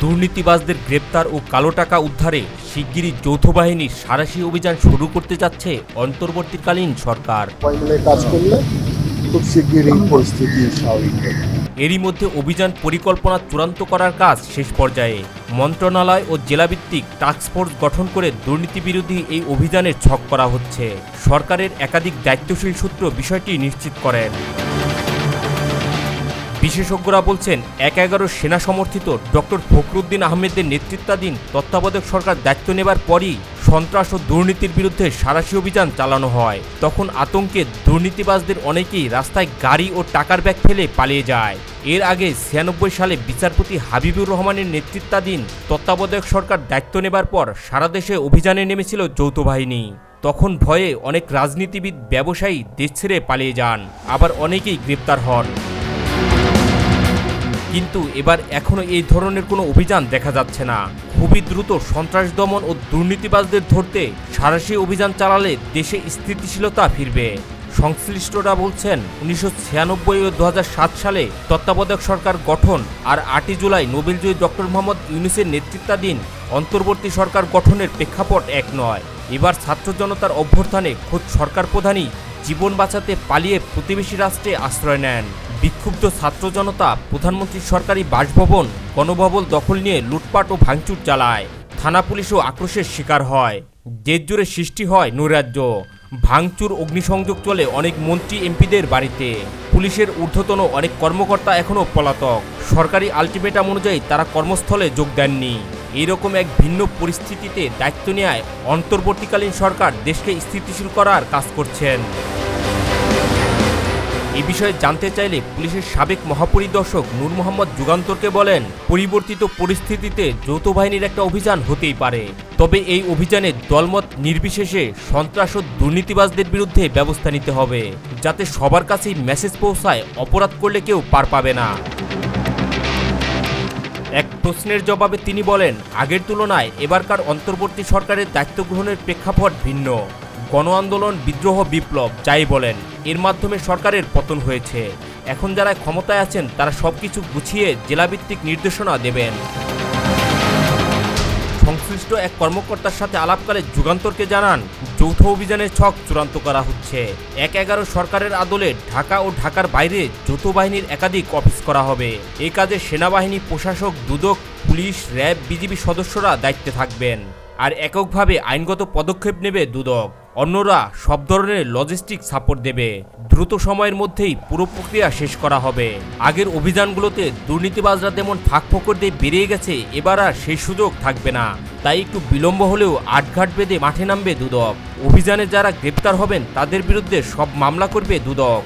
দুর্নীতিবাজদের গ্রেপ্তার ও কালো টাকা উদ্ধারে শিগগিরই যৌথ বাহিনীর সারাশি অভিযান শুরু করতে যাচ্ছে অন্তর্বর্তীকালীন সরকার। কাজ করলে খুব শিগগিরই পরিস্থিতি স্বাভাবিক এরই মধ্যে অভিযান পরিকল্পনা চূড়ান্ত করার কাজ শেষ পর্যায়ে মন্ত্রণালয় ও জেলাভিত্তিক টাস্কফোর্স গঠন করে দুর্নীতি বিরোধী এই অভিযানের ছক করা হচ্ছে। সরকারের একাধিক দায়িত্বশীল সূত্র বিষয়টি নিশ্চিত করেন। বিশেষজ্ঞরা বলছেন, এক এগারো সেনা সমর্থিত ডক্টর ফখরুদ্দিন আহমেদের নেতৃত্বাধীন তত্ত্বাবধায়ক সরকার দায়িত্ব নেবার পরই সন্ত্রাস ও দুর্নীতির বিরুদ্ধে সারাশি অভিযান চালানো হয়। তখন আতঙ্কে দুর্নীতিবাজদের অনেকেই রাস্তায় গাড়ি ও টাকার ব্যাগ ফেলে পালিয়ে যায়। এর আগে ছিয়ানব্বই সালে বিচারপতি হাবিবুর রহমানের নেতৃত্বাধীন তত্ত্বাবধায়ক সরকার দায়িত্ব নেবার পর সারা দেশে অভিযানে নেমেছিল যৌথ বাহিনী। তখন ভয়ে অনেক রাজনীতিবিদ, ব্যবসায়ী দেশ ছেড়ে পালিয়ে যান। আবার অনেকেই গ্রেপ্তার হন। কিন্তু এবার এখনও এই ধরনের কোনো অভিযান দেখা যাচ্ছে না। খুবই দ্রুত সন্ত্রাস দমন ও দুর্নীতিবাজদের ধরতে সারাশি অভিযান চালালে দেশে স্থিতিশীলতা ফিরবে। সংশ্লিষ্টরা বলছেন, উনিশশো ছিয়ানব্বই ও দু হাজার সাত সালে তত্ত্বাবধায়ক সরকার গঠন আর আটই জুলাই নোবেলজয়ী ডক্টর মোহাম্মদ ইউনুসের নেতৃত্বাধীন অন্তর্বর্তী সরকার গঠনের প্রেক্ষাপট এক নয়। এবার ছাত্র জনতার অভ্যর্থানে খোদ সরকার প্রধানই জীবন বাঁচাতে পালিয়ে প্রতিবেশী রাষ্ট্রে আশ্রয় নেন। বিক্ষুব্ধ ছাত্র জনতা প্রধানমন্ত্রীর সরকারি বাসভবন, গণভবন দখল নিয়ে লুটপাট ও ভাঙচুর চালায়। থানা পুলিশও আক্রোশের শিকার হয়। দেশ জুড়ে সৃষ্টি হয় নৈরাজ্য। ভাঙচুর, অগ্নিসংযোগ চলে অনেক মন্ত্রী, এমপিদের বাড়িতে। পুলিশের ঊর্ধ্বতন অনেক কর্মকর্তা এখনও পলাতক। সরকারি আলটিমেটাম অনুযায়ী তারা কর্মস্থলে যোগ দেননি। এরকম এক ভিন্ন পরিস্থিতিতে দায়িত্ব নেয় অন্তর্বর্তীকালীন সরকার দেশকে স্থিতিশীল করার কাজ করছেন। এই বিষয়ে জানতে চাইলে পুলিশের সাবেক মহাপরিদর্শক নূর মোহাম্মদ যুগান্তরকে বলেন, পরিবর্তিত পরিস্থিতিতে যৌথ বাহিনীর একটা অভিযান হতেই পারে। তবে এই অভিযানে দলমত নির্বিশেষে সন্ত্রাস ও দুর্নীতিবাজদের বিরুদ্ধে ব্যবস্থা নিতে হবে, যাতে সবার কাছেই মেসেজ পৌঁছায়, অপরাধ করলে কেউ পার পাবে না। এক প্রশ্নের জবাবে তিনি বলেন, আগের তুলনায় এবারকার অন্তর্বর্তী সরকারের দায়িত্ব গ্রহণের প্রেক্ষাপট ভিন্ন। গণ আন্দোলন, বিদ্রোহ, বিপ্লব, যাই বলেন, এর মাধ্যমে সরকারের পতন হয়েছে। এখন যারা ক্ষমতায় আছেন, তারা সবকিছু গুছিয়ে জেলাভিত্তিক নির্দেশনা দেবেন। সংশ্লিষ্ট এক কর্মকর্তার সাথে আলাপকালে যুগান্তরকে জানান, যৌথ অভিযানের ছক চূড়ান্ত করা হচ্ছে। এক এগারো সরকারের আদলে ঢাকা ও ঢাকার বাইরে যৌথ বাহিনীর একাধিক অফিস করা হবে। এই কাজে সেনাবাহিনী, প্রশাসক, দুদক, পুলিশ, র্যাব, বিজিবি সদস্যরা দায়িত্বে থাকবেন। আর এককভাবে আইনগত পদক্ষেপ নেবে দুদক। অন্যরা সব ধরনের লজিস্টিক সাপোর্ট দেবে। দ্রুত সময়ের মধ্যেই পুরো প্রক্রিয়া শেষ করা হবে। আগের অভিযানগুলোতে দুর্নীতিবাজরা যেমন ফাঁক ফোকর দিয়ে বেরিয়ে গেছে, এবার আর সেই সুযোগ থাকবে না। তাই একটু বিলম্ব হলেও আটঘাট বেঁধে মাঠে নামবে দুদক। অভিযানে যারা গ্রেপ্তার হবেন, তাদের বিরুদ্ধে সব মামলা করবে দুদক।